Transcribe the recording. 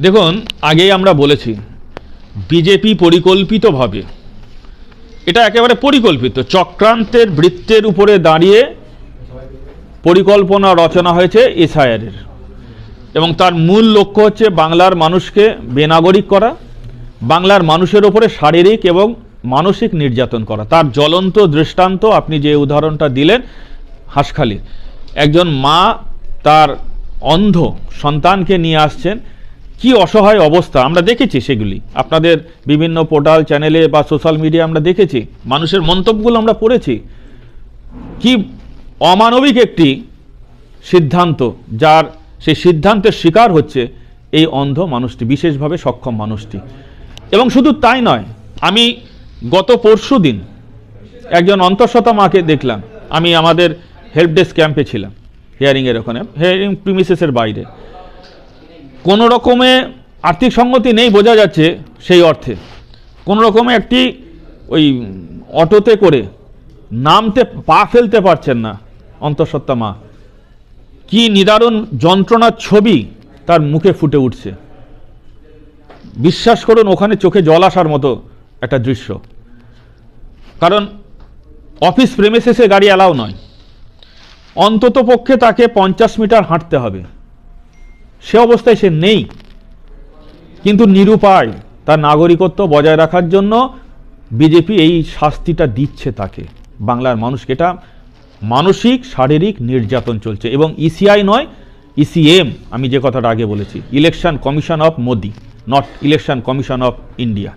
দেখুন, আগেই আমরা বলেছি, বিজেপি পরিকল্পিতভাবে, এটা একেবারে পরিকল্পিত, চক্রান্তের বৃত্তের উপরে দাঁড়িয়ে পরিকল্পনা রচনা হয়েছে এসআইআরের। এবং তার মূল লক্ষ্য হচ্ছে বাংলার মানুষকে বেনাগরিক করা, বাংলার মানুষের ওপরে শারীরিক এবং মানসিক নির্যাতন করা। তার জ্বলন্ত দৃষ্টান্ত আপনি যে উদাহরণটা দিলেন, হাঁসখালি। একজন মা তার অন্ধ সন্তানকে নিয়ে আসছেন কি অসহায় অবস্থা আমরা দেখেছি সেগুলি। আপনাদের বিভিন্ন পোর্টাল, চ্যানেলে বা সোশ্যাল মিডিয়া আমরা দেখেছি, মানুষের মন্তব্যগুলো আমরা পড়েছি। কি অমানবিক একটি সিদ্ধান্ত, যার সেই সিদ্ধান্তের শিকার হচ্ছে এই অন্ধ মানুষটি, বিশেষভাবে সক্ষম মানুষটি। এবং শুধু তাই নয়, আমি গত পরশু দিন একজন অন্তঃসত্ত্বা মাকে দেখলাম। আমি আমাদের হেল্প ডেস্ক ক্যাম্পে ছিলাম হিয়ারিংয়ের ওখানে হিয়ারিং প্রিমিসেসের বাইরে। কোনো রকমে আর্থিক সঙ্গতি নেই বোঝা যাচ্ছে সেই অর্থে। কোনো রকমে একটি ওই অটোতে করে নামতে পা ফেলতে পারছেন না অন্তঃসত্ত্বা মা। কি নিদারুণ যন্ত্রণার ছবি তার মুখে ফুটে উঠছে। বিশ্বাস করুন, ওখানে চোখে জল আসার মতো একটা দৃশ্য। কারণ অফিস প্রেমেসেসে গাড়ি অ্যালাউ নয়। অন্তত পক্ষে তাকে পঞ্চাশ মিটার হাঁটতে হবে। সে অবস্থায় সে নেই। কিন্তু নিরুপায় তার নাগরিকত্ব বজায় রাখার জন্য বিজেপি এই শাস্তিটা দিচ্ছে তাকে। বাংলার মানুষকে এটা মানসিক, শারীরিক নির্যাতন চলছে এবং ইসিআই নয় ইসিএম আমি যে কথাটা আগে বলেছি election commission of Modi not election commission of India